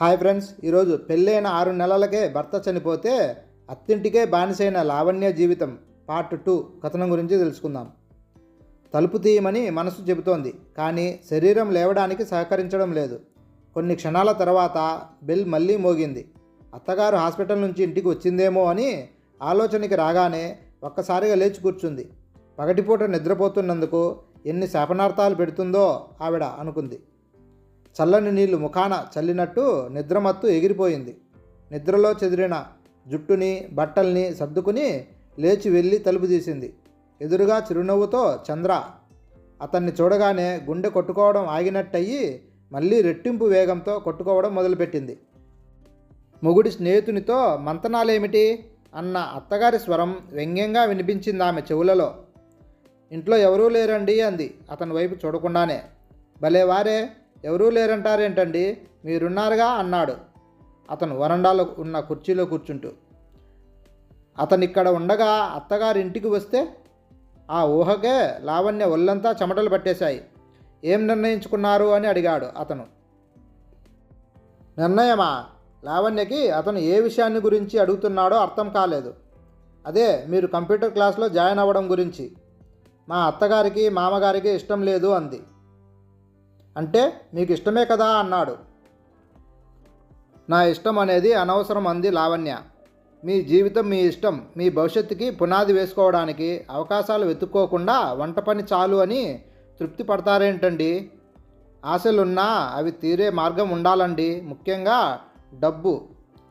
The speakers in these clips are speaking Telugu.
హాయ్ ఫ్రెండ్స్ ఈరోజు పెళ్ళైన ఆరు నెలలకే భర్త చనిపోతే అత్తింటికే బానిసైన లావణ్య జీవితం పార్ట్ టూ కథనం గురించి తెలుసుకుందాం. తలుపు తీయమని మనసు చెబుతోంది కానీ శరీరం లేవడానికి సహకరించడం లేదు. కొన్ని క్షణాల తర్వాత బెల్ మళ్ళీ మోగింది. అత్తగారు హాస్పిటల్ నుంచి ఇంటికి వచ్చిందేమో అని ఆలోచనకి రాగానే ఒక్కసారిగా లేచి కూర్చుంది. పగటిపూట నిద్రపోతున్నందుకు ఎన్ని శాపనార్థాలు పెడుతుందో ఆవిడ అనుకుంది. చల్లని నీళ్ళు ముఖాన చల్లినట్టు నిద్రమత్తు ఎగిరిపోయింది. నిద్రలో చెదిరిన జుట్టుని బట్టల్ని సర్దుకుని లేచి వెళ్ళి తలుపు తీసింది. ఎదురుగా చిరునవ్వుతో చంద్ర అతన్ని చూడగానే గుండె కొట్టుకోవడం ఆగినట్టయి మళ్ళీ రెట్టింపు వేగంతో కొట్టుకోవడం మొదలుపెట్టింది. మొగుడి స్నేహితునితో మంతనాలేమిటి? అన్న అత్తగారి స్వరం వ్యంగ్యంగా వినిపించింది ఆమె చెవులలో. ఇంట్లో ఎవరూ లేరండి అంది అతని వైపు చూడకుండానే. భలే వారే ఎవరూ లేరంటారేంటండి? మీరున్నారుగా అన్నాడు. అతను వరండాలో ఉన్న కుర్చీలో కూర్చుంటూ అతను ఇక్కడ ఉండగా అత్తగారి ఇంటికి వస్తే ఆ ఊహకే లావణ్య ఒళ్ళంతా చెమటలు పట్టేశాయి. ఏం నిర్ణయించుకున్నారు అని అడిగాడు అతను. నిర్ణయమా? లావణ్యకి అతను ఏ విషయాన్ని గురించి అడుగుతున్నాడో అర్థం కాలేదు. అదే మీరు కంప్యూటర్ క్లాస్లో జాయిన్ అవ్వడం గురించి. మా అత్తగారికి మామగారికి ఇష్టం లేదు అంది. అంటే మీకు ఇష్టమే కదా అన్నాడు. నా ఇష్టం అనేది అనవసరం అంది లావణ్య. మీ జీవితం మీ ఇష్టం మీ భవిష్యత్తుకి పునాది వేసుకోవడానికి అవకాశాలు వెతుక్కోకుండా వంట పని చాలు అని తృప్తి పడతారేంటండి? ఆశలున్నా అవి తీరే మార్గం ఉండాలండి ముఖ్యంగా డబ్బు.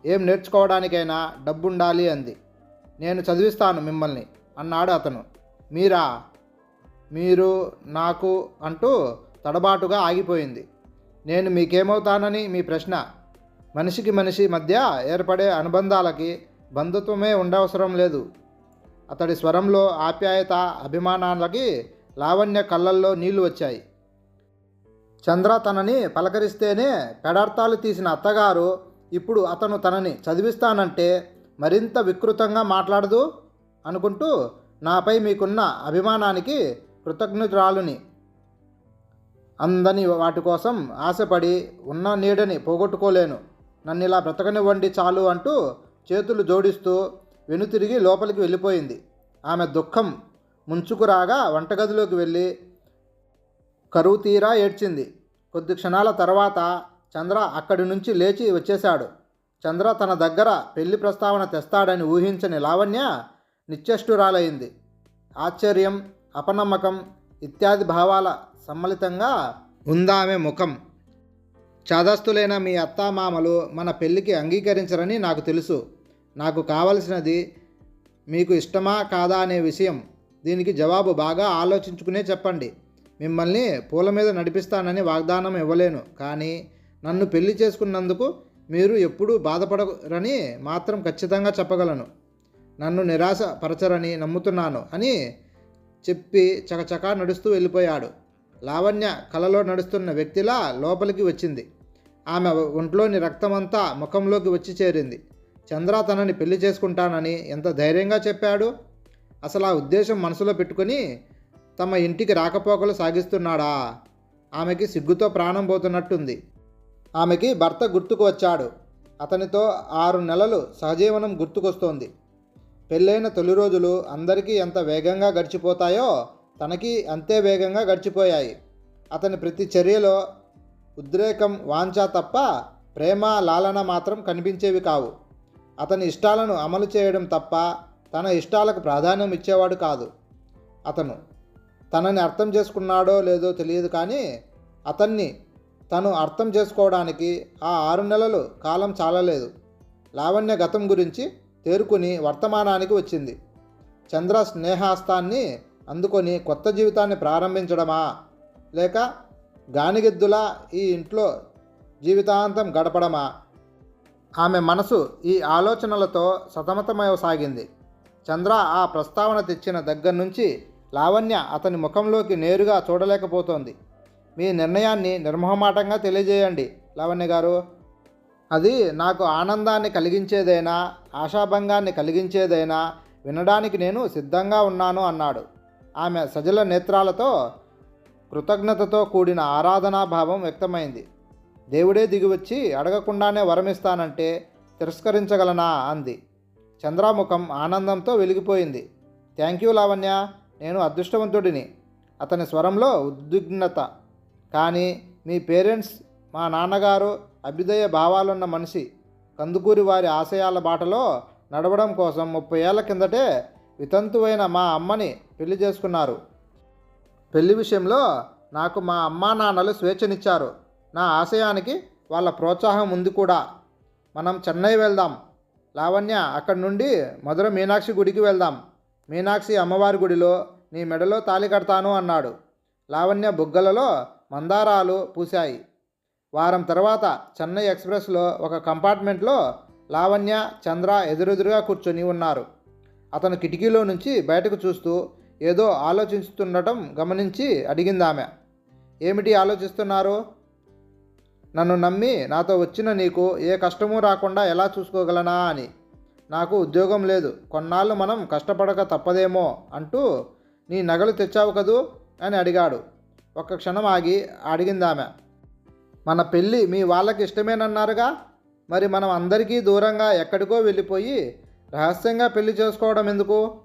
ఏం నేర్చుకోవడానికైనా డబ్బు ఉండాలి అంది. నేను చదివిస్తాను మిమ్మల్ని అన్నాడు అతను. మీరా? మీరు నాకు అంటూ తడబాటుగా ఆగిపోయింది. నేను మీకేమవుతానని మీ ప్రశ్న. మనిషికి మనిషి మధ్య ఏర్పడే అనుబంధాలకి బంధుత్వమే ఉండవసరం లేదు. అతడి స్వరంలో ఆప్యాయత అభిమానాలకి లావణ్య కళ్ళల్లో నీళ్ళు వచ్చాయి. చంద్ర తనని పలకరిస్తేనే పెడార్థాలు తీసిన అత్తగారు ఇప్పుడు అతను తనని చదివిస్తానంటే మరింత వికృతంగా మాట్లాడదు అనుకుంటూ నాపై మీకున్న అభిమానానికి కృతజ్ఞతురాలుని అందని వాటి కోసం ఆశపడి ఉన్న నీడని పోగొట్టుకోలేను. నన్ను ఇలా బ్రతకనివ్వండి చాలు అంటూ చేతులు జోడిస్తూ వెనుతిరిగి లోపలికి వెళ్ళిపోయింది. ఆమె దుఃఖం ముంచుకురాగా వంటగదిలోకి వెళ్ళి కరువు తీరా ఏడ్చింది. కొద్ది క్షణాల తర్వాత చంద్ర అక్కడి నుంచి లేచి వచ్చేశాడు. చంద్ర తన దగ్గర పెళ్ళి ప్రస్తావన తెస్తాడని ఊహించని లావణ్య నిత్యష్టురాలైంది ఆశ్చర్యం అపనమ్మకం ఇత్యాది భావాల సమ్మలితంగా ఉందామె ముఖం. చదస్తులైన మీ అత్తామామలు మన పెళ్ళికి అంగీకరించరని నాకు తెలుసు. నాకు కావలసినది మీకు ఇష్టమా కాదా అనే విషయం. దీనికి జవాబు బాగా ఆలోచించుకునే చెప్పండి. మిమ్మల్ని పూల మీద నడిపిస్తానని వాగ్దానం ఇవ్వలేను. కానీ నన్ను పెళ్ళి చేసుకున్నందుకు మీరు ఎప్పుడూ బాధపడరని మాత్రం ఖచ్చితంగా చెప్పగలను. నన్ను నిరాశపరచరని నమ్ముతున్నాను అని చెప్పి చకచకా నడుస్తూ వెళ్ళిపోయాడు. లావణ్య కలలో నడుస్తున్న వ్యక్తిలా లోపలికి వచ్చింది. ఆమె ఒంట్లోని రక్తమంతా ముఖంలోకి వచ్చి చేరింది. చంద్ర తనని పెళ్ళి చేసుకుంటానని ఎంత ధైర్యంగా చెప్పాడు? అసలు ఆ ఉద్దేశం మనసులో పెట్టుకొని తమ ఇంటికి రాకపోకలు సాగిస్తున్నాడా? ఆమెకి సిగ్గుతో ప్రాణం పోతున్నట్టుంది. ఆమెకి భర్త గుర్తుకు వచ్చాడు. అతనితో ఆరు నెలలు సహజీవనం గుర్తుకొస్తోంది. పెళ్ళైన తొలి రోజులు అందరికీ ఎంత వేగంగా గడిచిపోతాయో తనకి అంతే వేగంగా గడిచిపోయాయి. అతని ప్రతి చర్యలో ఉద్రేకం వాంఛ తప్ప ప్రేమ లాలన మాత్రం కనిపించేవి కావు. అతని ఇష్టాలను అమలు చేయడం తప్ప తన ఇష్టాలకు ప్రాధాన్యం ఇచ్చేవాడు కాదు. అతను తనని అర్థం చేసుకున్నాడో లేదో తెలియదు కానీ అతన్ని తను అర్థం చేసుకోవడానికి ఆ ఆరు నెలలు కాలం చాలలేదు. లావణ్య గతం గురించి తేరుకుని వర్తమానానికి వచ్చింది. చంద్ర స్నేహాస్తాన్ని అందుకొని కొత్త జీవితాన్ని ప్రారంభించడమా? లేక గానిగెద్దులా ఈ ఇంట్లో జీవితాంతం గడపడమా? ఆమె మనసు ఈ ఆలోచనలతో సతమతమవసాగింది. చంద్ర ఆ ప్రస్తావన తెచ్చిన దగ్గర నుంచి లావణ్య అతని ముఖంలోకి నేరుగా చూడలేకపోతోంది. మీ నిర్ణయాన్ని నిర్మోహమాటంగా తెలియజేయండి లావణ్య గారు. అది నాకు ఆనందాన్ని కలిగించేదైనా? ఆశాభంగాన్ని కలిగించేదైనా? వినడానికి నేను సిద్ధంగా ఉన్నాను అన్నాడు. ఆమె సజల నేత్రాలతో కృతజ్ఞతతో కూడిన ఆరాధనాభావం వ్యక్తమైంది. దేవుడే దిగివచ్చి అడగకుండానే వరమిస్తానంటే తిరస్కరించగలనా? అంది. చంద్రాముఖం ఆనందంతో వెలిగిపోయింది. థ్యాంక్ యూ లావణ్య నేను అదృష్టవంతుడిని. అతని స్వరంలో ఉద్విగ్నత. కానీ మీ పేరెంట్స్ మా నాన్నగారు అభ్యుదయ భావాలున్న మనిషి. కందుకూరి వారి ఆశయాల బాటలో నడవడం కోసం ముప్పై ఏళ్ళ కిందటే వితంతువైన మా అమ్మని పెళ్ళి చేసుకున్నారు. పెళ్ళి విషయంలో నాకు మా అమ్మా నాన్నలు స్వేచ్ఛనిచ్చారు. నా ఆశయానికి వాళ్ళ ప్రోత్సాహం ఉంది కూడా. మనం చెన్నై వెళ్దాం. లావణ్య అక్కడి నుండి మధుర మీనాక్షి గుడికి వెళ్దాం. మీనాక్షి అమ్మవారి గుడిలో నీ మెడలో తాళి కడతాను అన్నాడు. లావణ్య బుగ్గలలో మందారాలు పూశాయి. వారం తర్వాత చెన్నై ఎక్స్ప్రెస్లో ఒక కంపార్ట్మెంట్లో లావణ్య చంద్ర ఎదురెదురుగా కూర్చొని ఉన్నారు. అతను కిటికీలో నుంచి బయటకు చూస్తూ ఏదో ఆలోచిస్తుండటం గమనించి అడిగింది ఆమె. ఏమిటి ఆలోచిస్తున్నారు? నన్ను నమ్మి నాతో వచ్చిన నీకు ఏ కష్టమూ రాకుండా ఎలా చూసుకోగలనా అని. నాకు ఉద్యోగం లేదు. కొన్నాళ్ళు మనం కష్టపడక తప్పదేమో అంటూ నీ నగలు తెచ్చావు కదూ అని అడిగాడు. ఒక్క క్షణం ఆగి అడిగింది ఆమె. మన పెళ్ళి మీ వాళ్ళకి ఇష్టమేనన్నారుగా? మరి మనం అందరికీ దూరంగా ఎక్కడికో వెళ్ళిపోయి రహస్యంగా పెళ్ళి చేసుకోవడం ఎందుకు?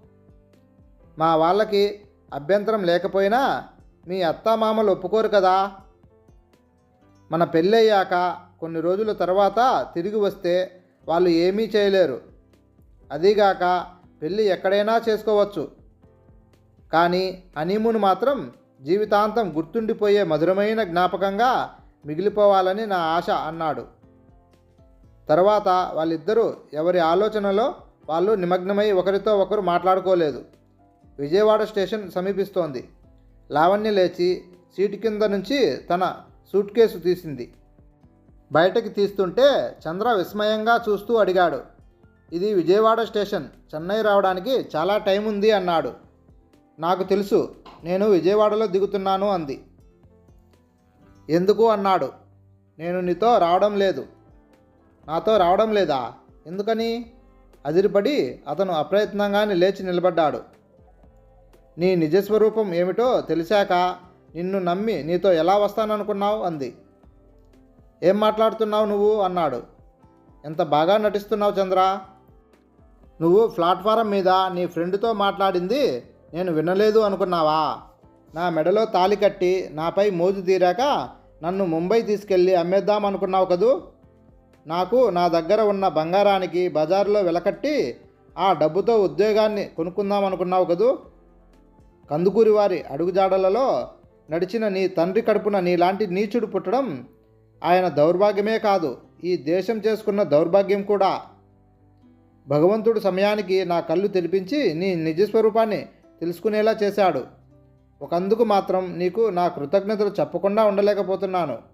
మా వాళ్ళకి అభ్యంతరం లేకపోయినా మీ అత్తామామలు ఒప్పుకోరు కదా. మన పెళ్ళయ్యాక కొన్ని రోజుల తర్వాత తిరిగి వస్తే వాళ్ళు ఏమీ చేయలేరు. అదీగాక పెళ్ళి ఎక్కడైనా చేసుకోవచ్చు. కానీ హనీమూన్ మాత్రం జీవితాంతం గుర్తుండిపోయే మధురమైన జ్ఞాపకంగా మిగిలిపోవాలని నా ఆశ అన్నాడు. తర్వాత వాళ్ళిద్దరూ ఎవరి ఆలోచనలో వాళ్ళు నిమగ్నమై ఒకరితో ఒకరు మాట్లాడుకోలేదు. విజయవాడ స్టేషన్ సమీపిస్తోంది. లావణ్య లేచి సీటు కింద నుంచి తన సూట్ కేసు తీసింది. బయటకి తీస్తుంటే చంద్ర విస్మయంగా చూస్తూ అడిగాడు. ఇది విజయవాడ స్టేషన్. చెన్నై రావడానికి చాలా టైం ఉంది అన్నాడు. నాకు తెలుసు నేను విజయవాడలో దిగుతున్నాను అంది. ఎందుకు అన్నాడు. నేను నీతో రావడం లేదు. నాతో రావడం లేదా? ఎందుకని? అదిరిపడి అతను అప్రయత్నంగానే లేచి నిలబడ్డాడు. నీ నిజస్వరూపం ఏమిటో తెలిసాక నిన్ను నమ్మి నీతో ఎలా వస్తాననుకున్నావు? అంది. ఏం మాట్లాడుతున్నావు నువ్వు? అన్నాడు. ఎంత బాగా నటిస్తున్నావు చంద్ర? నువ్వు ప్లాట్ఫారం మీద నీ ఫ్రెండ్తో మాట్లాడింది నేను వినలేదు అనుకున్నావా? నా మెడలో తాలి కట్టి నాపై మోజు తీరాక నన్ను ముంబై తీసుకెళ్ళి అమ్మేద్దాం అనుకున్నావు కదూ? నాకు నా దగ్గర ఉన్న బంగారానికి బజారులో వెలకట్టి ఆ డబ్బుతో ఉద్యోగాన్ని కొనుక్కుందాం అనుకున్నావు కదూ? కందుకూరి వారి అడుగుజాడలలో నడిచిన నీ తండ్రి కడుపున నీలాంటి నీచుడు పుట్టడం ఆయన దౌర్భాగ్యమే కాదు ఈ దేశం చేసుకున్న దౌర్భాగ్యం కూడా. భగవంతుడు సమయానికి నా కళ్ళు తెరిపించి నీ నిజస్వరూపాన్ని తెలుసుకునేలా చేశాడు. ఒకందుకు మాత్రం నీకు నా కృతజ్ఞతలు చెప్పకుండా ఉండలేకపోతున్నాను.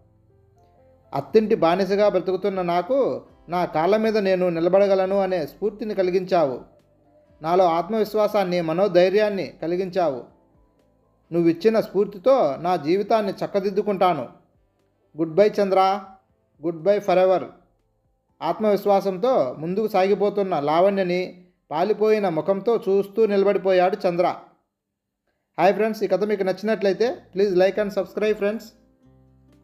అత్తింటి బానిసగా బ్రతుకుతున్న నాకు నా కాళ్ళ మీద నేను నిలబడగలను అనే స్ఫూర్తిని కలిగించావు. నాలో ఆత్మవిశ్వాసాన్ని మనోధైర్యాన్ని కలిగించావు. నువ్విచ్చిన స్ఫూర్తితో నా జీవితాన్ని చక్కదిద్దుకుంటాను. Goodbye Chandra goodbye forever. ఆత్మవిశ్వాసంతో ముందుకు సాగిపోతున్న లావణ్యని పాలిపోయిన ముఖంతో చూస్తూ నిలబడిపోయాడు చంద్ర. హాయ్ ఫ్రెండ్స్ ఈ కథ మీకు నచ్చినట్లయితే please like and subscribe friends.